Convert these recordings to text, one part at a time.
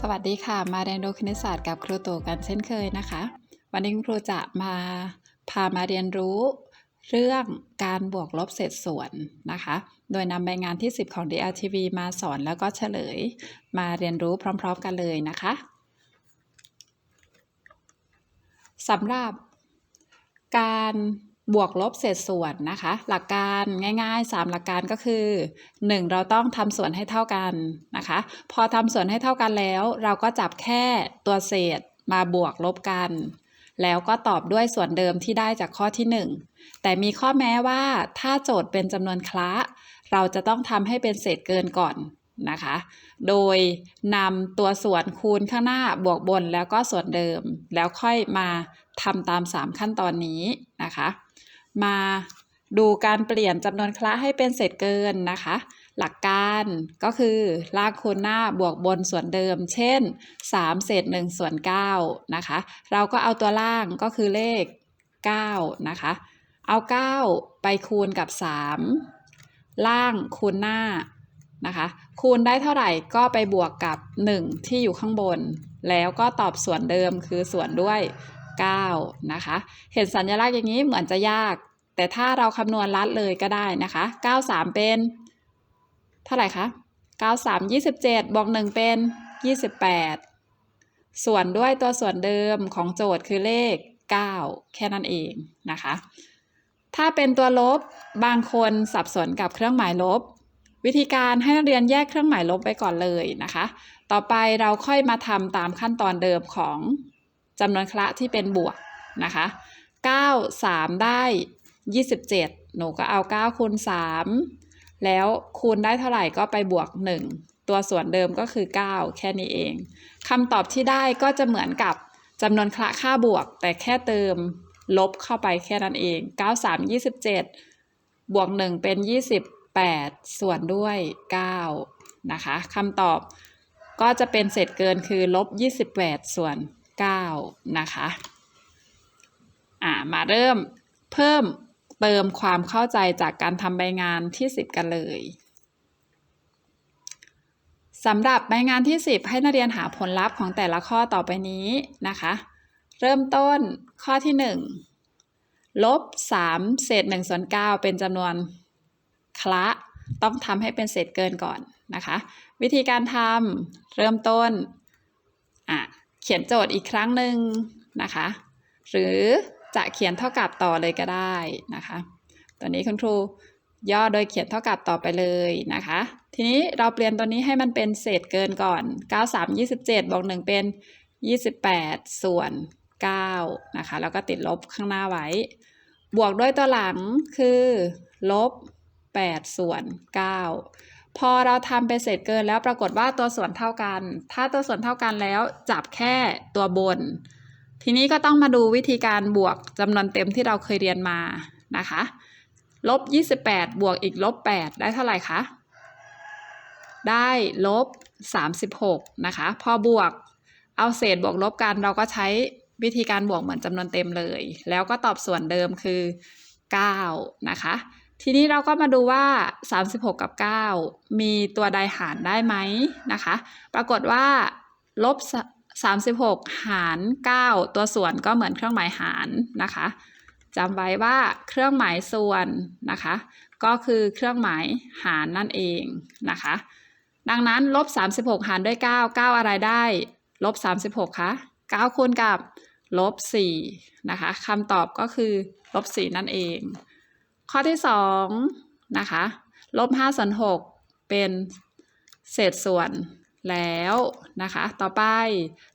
สวัสดีค่ะ มาเรียนรู้คณิตศาสตร์กับครูตู่กันเช่นเคยนะคะ วันนี้คุณครูจะมาพามาเรียนรู้เรื่องการบวกลบเศษส่วนนะคะ โดยนำใบงานที่ 10 ของ DRTV มาสอนแล้วก็เฉลย มาเรียนรู้พร้อม ๆ กันเลยนะคะสำหรับการ บวกลบเศษส่วนนะคะ หลักการง่ายๆ 3 หลักการก็คือ 1. เราต้องทำส่วนให้เท่ากันนะคะ พอทำส่วนให้เท่ากันแล้ว เราก็จับแค่ตัวเศษมาบวกลบกัน แล้วก็ตอบด้วยส่วนเดิมที่ได้จากข้อที่ 1 แต่มีข้อแม้ว่าถ้าโจทย์เป็นจำนวนคละ เราจะต้องทำให้เป็นเศษเกินก่อนนะคะ โดยนำตัวส่วนคูณข้างหน้าบวกบนแล้วก็ส่วนเดิม แล้วค่อยมาทำตาม 3 ขั้นตอนนี้นะคะ มาดูการเปลี่ยนจำนวนคละให้เป็นเศษเกินนะคะ หลักการก็คือลากคูณหน้าบวกบนส่วนเดิม เช่น 3 เศษ1ส่วน9นะคะ เราก็เอาตัวล่างก็คือเลข 9 นะคะ เอา 9 ไปคูณกับ 3 ล่างคูณหน้านะคะ คูณได้เท่าไหร่ก็ไปบวกกับ 1 ที่อยู่ข้างบน แล้วก็ตอบส่วนเดิมคือส่วนด้วย 9 นะคะ เห็นสัญลักษณ์อย่างนี้เหมือนจะยาก แต่ถ้าเราคำนวณลัดเลยก็ได้นะคะ 93 เป็น เท่าไหร่คะ 93 27 บวก 1 เป็น 28 ส่วนด้วยตัวส่วนเดิมของโจทย์คือเลข 9 แค่นั้นเองนะคะ ถ้าเป็นตัวลบบางคนสับสนกับเครื่องหมายลบ วิธีการให้นักเรียนแยกเครื่องหมายลบไปก่อนเลยนะคะ ต่อไปเราค่อยมาทำตามขั้นตอนเดิมของ จำนวนคละที่เป็นบวกนะคะ9 3 ได้ 27 หนูก็เอา9คูณ3แล้วคูณได้เท่าไหร่ก็ไปบวก 1 ตัวส่วนเดิมก็คือ 9 แค่นี้เองคำตอบที่ได้ก็จะเหมือนกับจำนวนคละค่าบวก แต่แค่เติมลบเข้าไปแค่นั้นเอง 9 3 27 บวก 1 เป็น 28 ส่วนด้วย 9 นะคะคำตอบก็จะเป็นเศษเกินคือลบ 28 ส่วน 9 นะคะอ่ามาเริ่มเพิ่มเติมความเข้าใจจากการทำใบงานที่ 10 กันเลยสำหรับใบงานที่ 10 ให้นักเรียนหาผลลัพธ์ของแต่ละข้อต่อไปนี้นะคะ เริ่มต้นข้อที่ 1 ลบ 3 เศษ1ส่วน9เป็นจำนวนคละต้องทำให้เป็นเศษเกินก่อนนะคะ วิธีการทำเริ่มต้นอะ เขียนโจทย์อีกครั้งหนึ่งนะคะ หรือจะเขียนเท่ากับต่อเลยก็ได้นะคะ ตอนนี้คุณครูย่อโดยเขียนเท่ากับต่อไปเลยนะคะ ทีนี้เราเปลี่ยนตัวนี้ให้มันเป็นเศษเกินก่อน 9 3 27 บวก1เป็น 28 ส่วน 9 นะคะ แล้วก็ติดลบข้างหน้าไว้ บวกด้วยตัวหลังคือ ลบ 8 ส่วน 9 พอเราทำเป็นเศษเกินแล้วปรากฏว่าตัวส่วนเท่ากัน ถ้าตัวส่วนเท่ากันแล้วจับแค่ตัวบน ทีนี้ก็ต้องมาดูวิธีการบวกจำนวนเต็มที่เราเคยเรียนมานะคะลบ28 บวกอีกลบ8ได้เท่าไหร่คะ ได้ลบ36นะคะ พอบวกเอาเศษบวกลบกันเราก็ใช้วิธีการบวกเหมือนจำนวนเต็มเลย แล้วก็ตอบส่วนเดิมคือ 9 นะคะ ทีนี้เราก็มาดูว่า 36 กับ 9 มีตัวใดหารได้ไหมนะคะ ปรากฏว่า ลบ 36 หาร 9 ตัวส่วนก็เหมือนเครื่องหมายหารนะคะจำไว้ว่าเครื่องหมายส่วนนะคะ ก็คือเครื่องหมายหารนั่นเองนะคะ ดังนั้นลบ 36 หารด้วย 9 9 อะไรได้ ลบ 36คะ9คูณกับลบ4นะคะคำตอบก็คือลบ4นั่นเอง ข้อที่2นะคะลบ5ส่วน6เป็นเศษส่วนแล้วนะคะ ต่อไป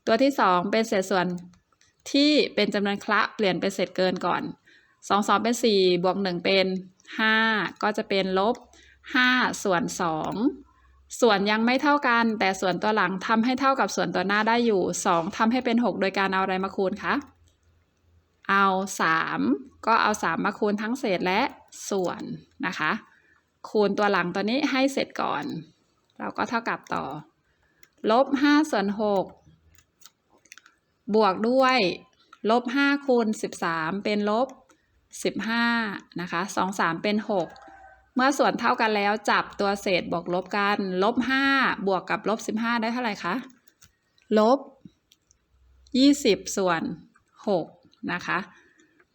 ตัวที่ 2 เป็นเศษส่วนที่เป็นจำนวนคละเปลี่ยนเป็นเศษเกินก่อน2 2เป็น 4 บวก 1 เป็น 5 ก็จะเป็นลบ 5 ส่วน 2 ส่วนยังไม่เท่ากัน แต่ส่วนตัวหลังทำให้เท่ากับส่วนตัวหน้าได้อยู่ 2ทำให้เป็น 6 โดยการเอาอะไรมาคูณคะ เอา 3 ก็เอา 3 มาคูณทั้งเศษและ ส่วนนะคะ คูณตัวหลังตัวนี้ให้เสร็จก่อน เราก็เท่ากับต่อ ลบ5ส่วน6บวกด้วยลบ5คูณ13 เป็นลบ 15 นะคะ 2 3 เป็น 6 เมื่อส่วนเท่ากันแล้วจับตัวเศษบวกลบกัน ลบ 5 บวกกับลบ 15 ได้เท่าไหร่คะ ลบ 20 ส่วน 6 นะคะ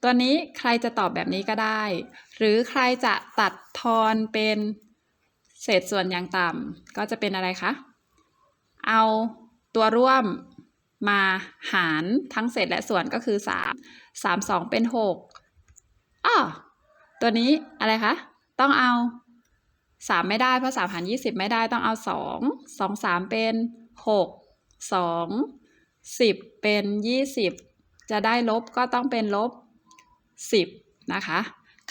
ตัวนี้ใครจะตอบแบบนี้ก็ได้ หรือใครจะตัดทอนเป็นเศษส่วนอย่างต่ำก็จะเป็นอะไรคะ เอาตัวร่วมมาหารทั้งเศษและส่วนก็คือ 3 3 2 เป็น6อ้อตัวนี้อะไรคะ ต้องเอา 3 ไม่ได้เพราะ 3 หาร 20 ไม่ได้ต้องเอา 2 2 3 เป็น 6 2 10 เป็น 20 จะได้ลบก็ต้องเป็นลบ 10นะคะ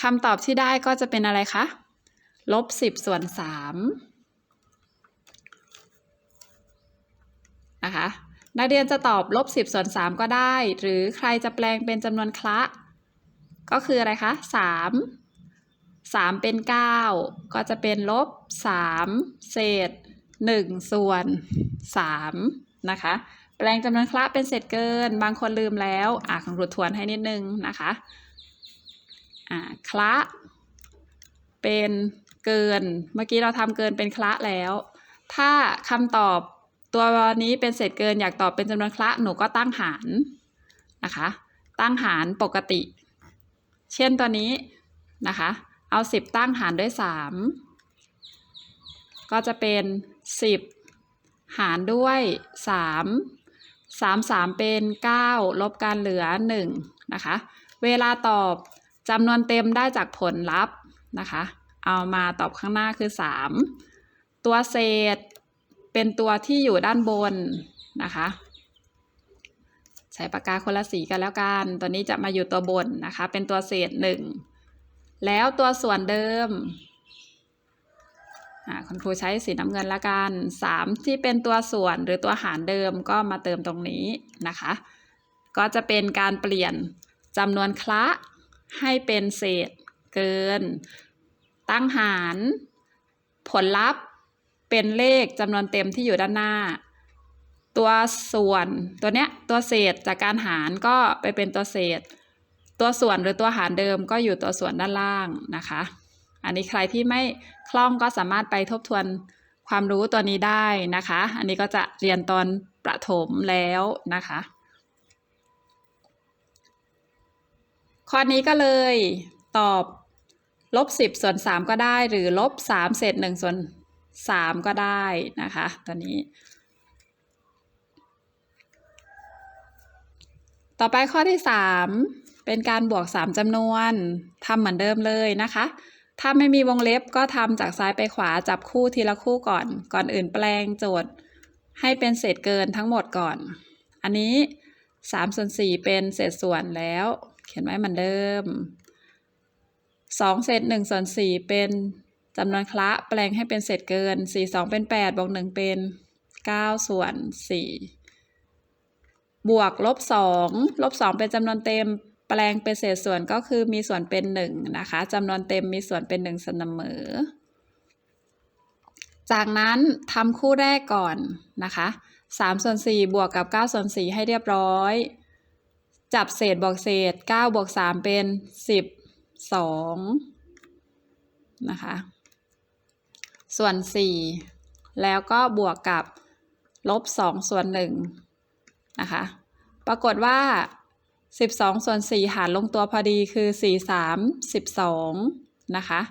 คำตอบที่ได้ก็จะเป็นอะไรคะลบ10ส่วน3นะคะนักเรียนจะตอบลบ10ส่วน3ก็ได้ หรือใครจะแปลงเป็นจำนวนคละ ก็คืออะไรคะ3 3 เป็น 9 ก็จะเป็นลบ 3 เศษ 1 ส่วน3นะคะแปลงจำนวนคละเป็นเศษเกิน บางคนลืมแล้ว อะของครูทวนให้นิดนึงนะคะ อ่าคละเป็นเกิน เมื่อกี้เราทำเกินเป็นคละแล้ว ถ้าคำตอบตัวนี้เป็นเศษเกินอยากตอบเป็นจำนวนคละหนูก็ตั้งหารนะคะ ตั้งหารปกติ เช่นตัวนี้นะคะ เอา 10 ตั้งหารด้วย 3 ก็จะเป็น 10 หารด้วย 3 3 3 เป็น 9 ลบกันเหลือ 1 นะคะ เวลาตอบ จำนวนเต็มได้จากผลลัพธ์นะคะ เอามาตอบข้างหน้าคือ 3 ตัวเศษเป็นตัวที่อยู่ด้านบนนะคะ ใช้ปากกาคนละสีกันแล้วกัน ตัวนี้จะมาอยู่ตัวบนนะคะ เป็นตัวเศษ 1 แล้วตัวส่วนเดิมคุณครูใช้สีน้ำเงินละกัน 3 ที่เป็นตัวส่วนหรือตัวหารเดิมก็มาเติมตรงนี้นะคะ ก็จะเป็นการเปลี่ยนจำนวนคละ ให้เป็นเศษเกิน ตั้งหาร ผลลัพธ์เป็นเลขจำนวนเต็มที่อยู่ด้านหน้า ตัวส่วนตัวเนี้ยตัวเศษจากการหารก็ไปเป็นตัวเศษ ตัวส่วนหรือตัวหารเดิมก็อยู่ตัวส่วนด้านล่างนะคะ อันนี้ใครที่ไม่คล่องก็สามารถไปทบทวนความรู้ตัวนี้ได้นะคะ อันนี้ก็จะเรียนตอนประถมแล้วนะคะ ข้อนี้ก็เลยตอบลบ10ส่วน3ก็ได้ หรือลบ3เศษ1ส่วน3ก็ได้นะคะตัวนี้ ต่อไปข้อที่ 3 เป็นการบวก 3จำนวนทำเหมือนเดิมเลยนะคะ ถ้าไม่มีวงเล็บก็ทำจากซ้ายไปขวาจับคู่ทีละคู่ก่อน ก่อนอื่นแปลงโจทย์ให้เป็นเศษเกินทั้งหมดก่อน อันนี้3ส่วน4เป็นเศษส่วนแล้ว เขียนไว้เหมือนเดิม2เศษ1ส่วน4เป็นจำนวนคละแปลงให้เป็นเศษเกิน4 2เป็น8บวก1เป็น9ส่วน4บวกลบ2ลบ2เป็นจำนวนเต็มแปลงเป็นเศษส่วนก็คือมีส่วนเป็น1นะคะจำนวนเต็มมีส่วนเป็น1เสมอ จากนั้นทำคู่แรกก่อนนะคะ3ส่วน4บวกกับ9ส่วน4ให้เรียบร้อย จับเศษบวกเศษ9บวก3เป็น12นะคะ ส่วน 4 แล้วก็บวกกับลบ2ส่วน1นะคะ ปรากฏว่า 12 ส่วน 4 หารลงตัวพอดีคือ 4 3 12 นะคะ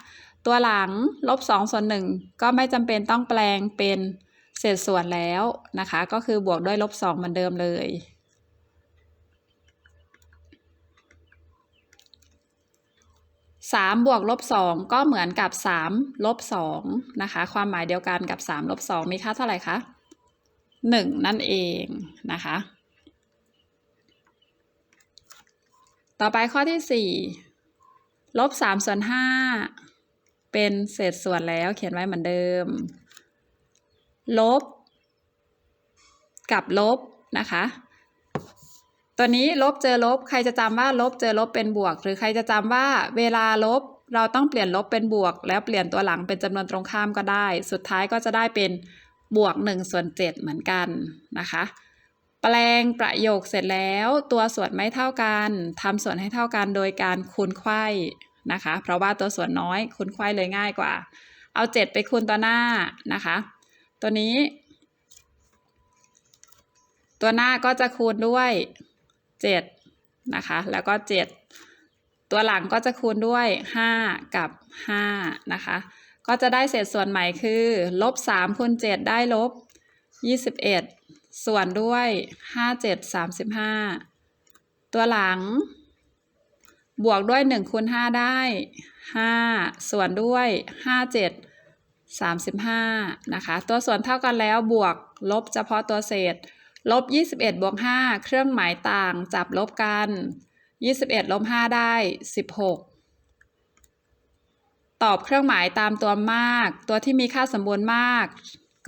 ตัวหลังลบ2ส่วน 1 ก็ไม่จำเป็นต้องแปลงเป็นเศษส่วนแล้วนะคะ ก็คือบวกด้วยลบ2เหมือนเดิมเลย 3 บวกลบ 2 ก็เหมือนกับ 3 ลบ 2 นะคะ ความหมายเดียวกันกับ 3 ลบ 2 มีค่าเท่าไหร่คะ 1 นั่นเองนะคะ ต่อไปข้อที่ 4 ลบ3ส่วน5เป็นเศษส่วนแล้วเขียนไว้เหมือนเดิม ลบ กับลบนะคะ ตัวนี้ลบเจอลบ ใครจะจำว่าลบเจอลบเป็นบวก หรือใครจะจำว่าเวลาลบเราต้องเปลี่ยนลบเป็นบวก แล้วเปลี่ยนตัวหลังเป็นจำนวนตรงข้ามก็ได้ สุดท้ายก็จะได้เป็นบวก1ส่วน7เหมือนกันนะคะ แปลงประโยคเสร็จแล้ว ตัวส่วนไม่เท่ากันทำส่วนให้เท่ากันโดยการคูณไขว้นะคะ เพราะว่าตัวส่วนน้อยคูณไขว้เลยง่ายกว่า เอา 7 ไปคูณตัวหน้านะคะ ตัวนี้ ตัวหน้าก็จะคูณด้วย เจ็ดนะคะ แล้วก็เจ็ดตัวหลังก็จะคูณด้วยห้ากับห้านะคะ ก็จะได้เศษส่วนใหม่คือลบสามคูณเจ็ดได้ลบยี่สิบเอ็ดส่วนด้วยห้าเจ็ดสามสิบห้าตัวหลัง บวกด้วยหนึ่งคูณห้าได้ห้าส่วนด้วยห้าเจ็ดสามสิบห้านะคะ ตัวส่วนเท่ากันแล้วบวกลบเฉพาะตัวเศษ ลบยี่สิบเอ็ดบวกห้าเครื่องหมายต่างจับลบกันยี่สิบเอ็ดลบห้าได้สิบหกตอบเครื่องหมายตามตัวมาก ตัวที่มีค่าสมบูรณ์มาก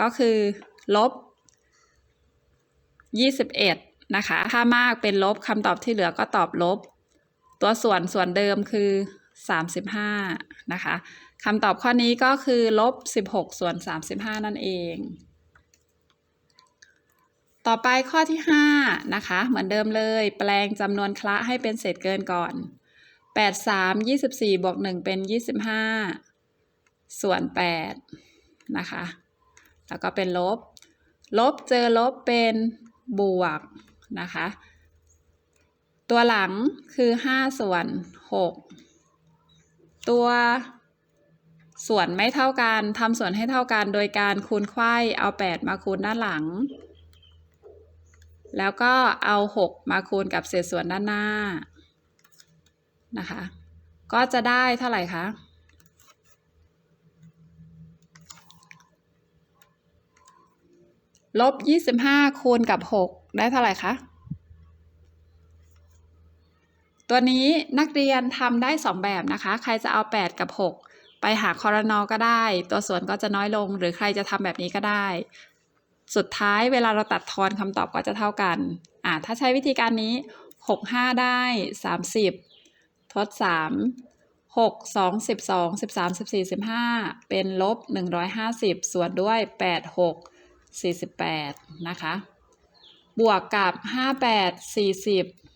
ก็คือลบยี่สิบเอ็ดนะคะ ถ้ามากเป็นลบคำตอบที่เหลือก็ตอบลบ ตัวส่วนส่วนเดิมคือ 35 นะคะคำตอบข้อนี้ก็คือลบ 16 ส่วน 35 นั่นเอง ต่อไปข้อที่ 5 นะคะ เหมือนเดิมเลย แปลงจำนวนคละให้เป็นเศษเกินก่อน 8 3 24บวก1เป็น 25 ส่วน 8 นะคะ แล้วก็เป็นลบ ลบเจอลบเป็นบวกนะคะ ตัวหลังคือ 5 ส่วน 6 ตัวส่วนไม่เท่ากันทำส่วนให้เท่ากันโดยการคูณไขว้เอา 8 มาคูณด้านหลัง แล้วก็เอา 6 มาคูณกับเศษส่วนด้านหน้านะคะ ก็จะได้เท่าไหร่คะลบ 25 คูณกับ 6 ได้เท่าไหร่คะ ตัวนี้นักเรียนทำได้ 2 แบบนะคะ ใครจะเอา 8 กับ 6 ไปหาคอรนอก็ได้ ตัวส่วนก็จะน้อยลง หรือใครจะทำแบบนี้ก็ได้ สุดท้ายเวลาเราตัดทอนคำตอบก็จะเท่ากันอ่าถ้าใช้วิธีการนี้ 6 5 ได้ 30 ทด 3 6 2 12 13 14 15 เป็นลบ 150 ส่วนด้วย 8 6 48 นะคะ บวกกับ 58 40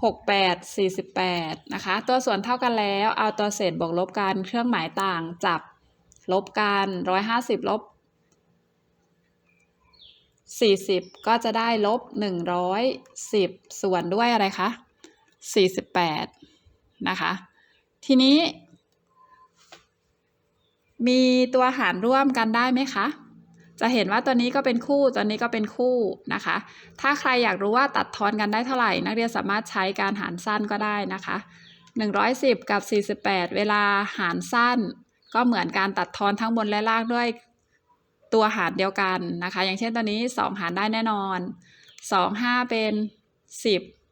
68 48 นะคะ ตัวส่วนเท่ากันแล้ว เอาตัวเศษบวกลบกัน เครื่องหมายต่างจับลบกัน 150 ลบ 40 ก็จะได้ลบ 110 ส่วนด้วยอะไรคะ 48 นะคะ ทีนี้ มีตัวหารร่วมกันได้ไหมคะ จะเห็นว่าตัวนี้ก็เป็นคู่ ตัวนี้ก็เป็นคู่นะคะ ถ้าใครอยากรู้ว่าตัดทอนกันได้เท่าไหร่ นักเรียนสามารถใช้การหารสั้นก็ได้นะคะ 110 กับ 48 เวลาหารสั้น ก็เหมือนการตัดทอนทั้งบนและล่างด้วย ตัวหารเดียวกันนะคะ อย่างเช่นตัวนี้ 2 หารได้แน่นอน 2 5 เป็น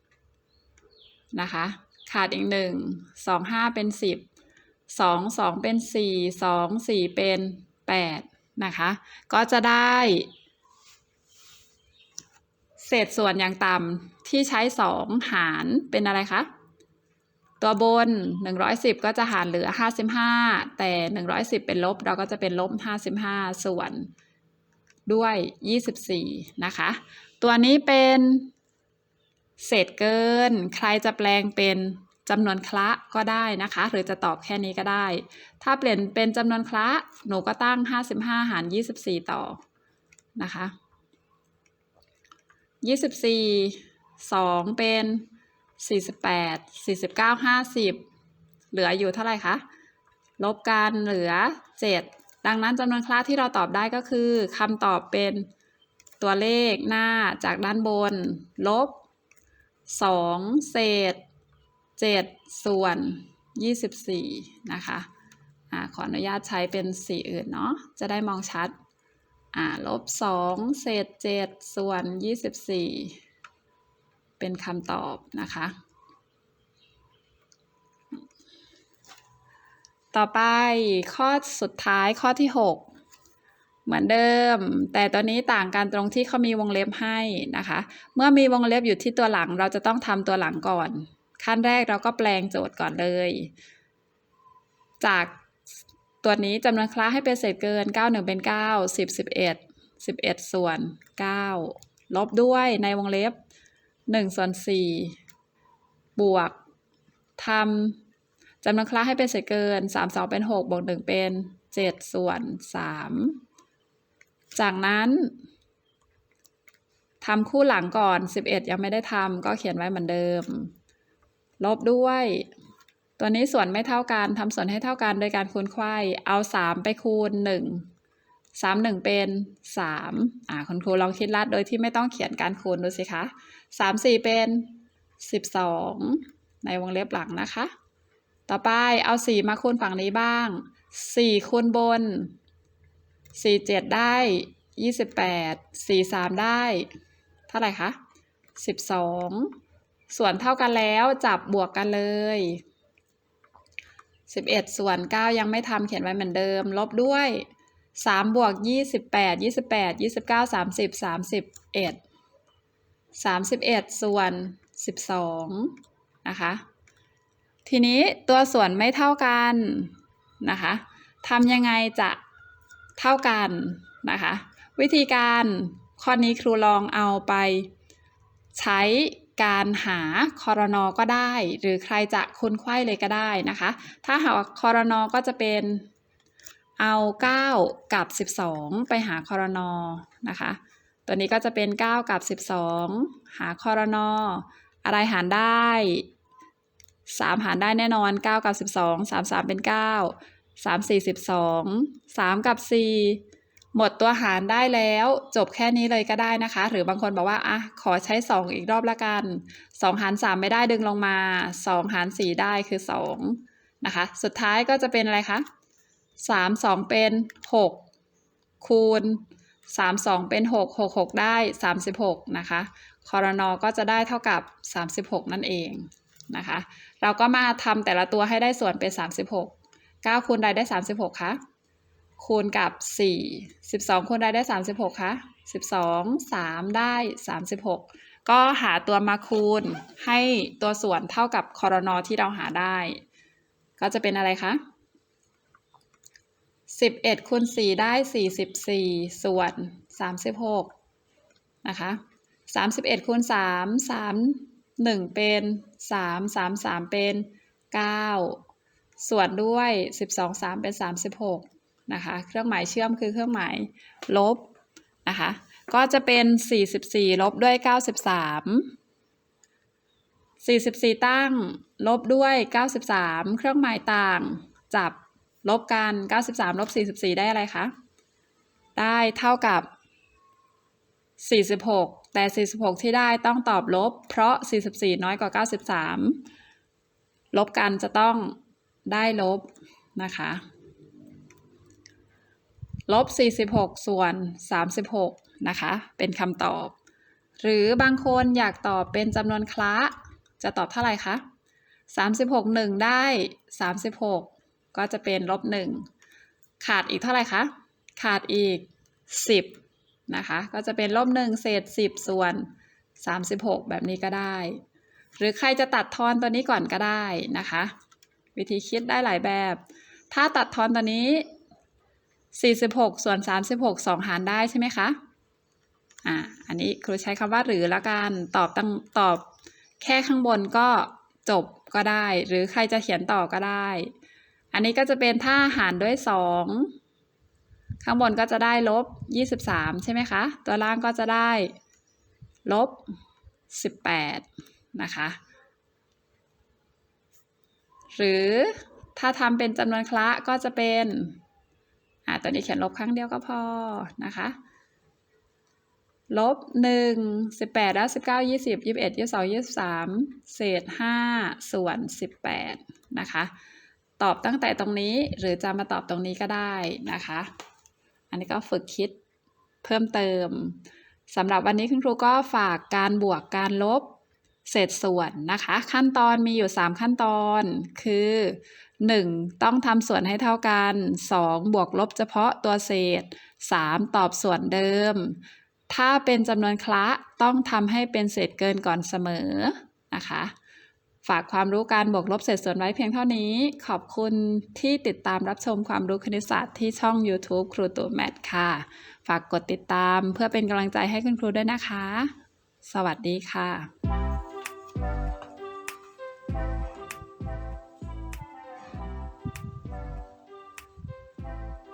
10 นะคะ ขาดอีก 1 2 5 เป็น 10 2 2 เป็น 4 2 4 เป็น 8 นะคะ ก็จะได้ เศษส่วนอย่างต่ำที่ใช้ 2 หารเป็นอะไรคะ ตัวบน 110 ก็จะหารเหลือ 55 แต่ 110 เป็นลบเราก็จะเป็นลบ 55 ส่วนด้วย 24 นะคะ ตัวนี้เป็นเศษเกิน ใครจะแปลงเป็นจำนวนคละก็ได้นะคะ หรือจะตอบแค่นี้ก็ได้ ถ้าเปลี่ยนเป็นจำนวนคละหนูก็ตั้ง 55 หาร 24 ต่อนะคะ 24 2 เป็น 48 49 50 เหลืออยู่เท่าไหร่คะ ลบกันเหลือ 7 ดังนั้นจำนวนคละที่เราตอบได้ก็คือคำตอบเป็นตัวเลขหน้าจากด้านบน ลบ 2 เศษ 7 ส่วน 24 นะคะอ่าขออนุญาตใช้เป็นสีอื่นเนาะ จะได้มองชัดอ่าลบ 2 เศษ 7 ส่วน 24 เป็นคำตอบนะคะ ต่อไปข้อสุดท้ายข้อที่ 6 เหมือนเดิม แต่ตัวนี้ต่างกันตรงที่เขามีวงเล็บให้นะคะ เมื่อมีวงเล็บอยู่ที่ตัวหลังเราจะต้องทำตัวหลังก่อน ขั้นแรกเราก็แปลงโจทย์ก่อนเลย จากตัวนี้จำนวนคลาสให้เป็นเศษเกิน 9 1 เป็น 9 10 11 11 ส่วน 9 ลบด้วยในวงเล็บ 1ส่วน4บวกทำจำนวนคลาสให้เป็นเศษเกิน3 2เป็น6บวก1เป็น7ส่วน3จากนั้นทำคู่หลังก่อน 11 ยังไม่ได้ทำก็เขียนไว้เหมือนเดิม ลบด้วย ตัวนี้ส่วนไม่เท่ากันทำส่วนให้เท่ากันโดยการคูณไขว้เอา 3 ไปคูณ 1 3 1 เป็น 3 อ่าคุณครูลองคิดลัดโดยที่ไม่ต้องเขียนการคูณดูสิคะ สามสี่เป็นสิบสองในวงเล็บหลังนะคะ ต่อไปเอาสี่มาคูณฝั่งนี้บ้างสี่คูณบนสี่เจ็ดได้ยี่สิบแปดสี่สามได้ เท่าไหร่คะสิบสองส่วนเท่ากันแล้วจับบวกกันเลยสิบเอ็ดส่วนเก้ายังไม่ทำเขียนไว้เหมือนเดิม ลบด้วยสามบวกยี่สิบแปดยี่สิบแปดยี่สิบเก้าสามสิบสามสิบเอ็ด สามสิบเอ็ดส่วน12นะคะ ทีนี้ตัวส่วนไม่เท่ากันนะคะทำยังไงจะเท่ากันนะคะ วิธีการข้อนี้ครูลองเอาไปใช้การหาคอรนอก็ได้ หรือใครจะคูณไขว้เลยก็ได้นะคะ ถ้าหาคอรนอก็จะเป็นเอา 9 กับ 12 ไปหาคอรนอนะคะ ตัวนี้ก็จะเป็น 9 กับ 12 หาคอรนออะไรหารได้ 3 หารได้แน่นอน 9 กับ 12 3 3 เป็น 9 3 4 12 3 กับ 4 หมดตัวหารได้แล้วจบแค่นี้เลยก็ได้นะคะ หรือบางคนบอกว่าอะขอใช้ 2 อีกรอบละกัน 2 หาร 3 ไม่ได้ดึงลงมา 2 หาร 4 ได้คือ 2 นะคะ สุดท้ายก็จะเป็นอะไรคะ 3 2 เป็น 6 คูณ 3 2 เป็น 6 6 6 ได้ 36 นะคะคอรนอก็จะได้เท่ากับ 36 นั่นเองนะคะ เราก็มาทำแต่ละตัวให้ได้ส่วนเป็น 36 9 คูณใดได้ 36 คะ คูณกับ 4 12 คูณใดได้ 36 คะ 12 3 ได้ 36 ก็หาตัวมาคูณให้ตัวส่วนเท่ากับคอรนอที่เราหาได้ ก็จะเป็นอะไรคะ สิบเอ็ดคูณสี่ได้สี่สิบสี่ส่วนสามสิบหกนะคะสามสิบเอ็ดคูณสามสามหนึ่งเป็นสามสามสามเป็นเก้าส่วนด้วยสิบสองสามเป็นสามสิบหกนะคะเครื่องหมายเชื่อมคือเครื่องหมายลบนะคะก็จะเป็นสี่สิบสี่ลบด้วยเก้าสิบสามสี่สิบสี่ตั้ง ลบด้วยเก้าสิบสามเครื่องหมายต่าง จับ ลบกัน 93ลบ44 ได้อะไรคะ ได้เท่ากับ 46 แต่ 46 ที่ได้ต้องตอบลบ เพราะ 44 น้อยกว่า 93 ลบกันจะต้องได้ลบนะคะลบ 46 ส่วน 36 นะคะ เป็นคำตอบ หรือบางคนอยากตอบเป็นจำนวนคละ จะตอบเท่าไหร่คะ 36 1 ได้ 36 ก็จะเป็นลบ1ขาดอีกเท่าไหร่คะ ขาดอีก 10นะคะก็จะเป็นลบ1เศษ 10 ส่วน 36 แบบนี้ก็ได้ หรือใครจะตัดทอนตัวนี้ก่อนก็ได้นะคะ วิธีคิดได้หลายแบบ ถ้าตัดทอนตัวนี้ 46 ส่วน 36 2 หารได้ใช่ไหมคะอ่าอันนี้ครูใช้คำว่าหรือละกันตอบตั้งตอบแค่ข้างบนก็จบก็ได้ หรือใครจะเขียนต่อก็ได้ อันนี้ก็จะเป็นถ้าหารด้วย 2 ข้างบนก็จะได้ลบ 23 ใช่ไหมคะ ตัวล่างก็จะได้ลบ 18 นะคะ หรือถ้าทำเป็นจำนวนคละก็จะเป็นอ่าตัวนี้เขียนลบครั้งเดียวก็พอนะคะลบหนึ่งสิบแปดแล้วสิบเก้ายี่สิบยี่สิบเอ็ดยี่สิบสองยี่สิบสามเศษห้าส่วนสิบแปดนะคะ ตอบตั้งแต่ตรงนี้หรือจะมาตอบตรงนี้ก็ได้นะคะ อันนี้ก็ฝึกคิดเพิ่มเติมสำหรับวันนี้คุณครูก็ฝากการบวกการลบเศษส่วนนะคะ ขั้นตอนมีอยู่ 3 ขั้นตอนคือ 1. ต้องทำส่วนให้เท่ากัน 2. บวกลบเฉพาะตัวเศษ 3. ตอบส่วนเดิม ถ้าเป็นจำนวนคละต้องทำให้เป็นเศษเกินก่อนเสมอนะคะ ฝากความรู้การบวกลบเศษส่วนไว้เพียงเท่านี้ ขอบคุณที่ติดตามรับชมความรู้คณิตศาสตร์ที่ช่อง YouTube ครูตู่แมทค่ะ ฝากกดติดตามเพื่อเป็นกำลังใจให้คุณครูด้วยนะคะ สวัสดีค่ะ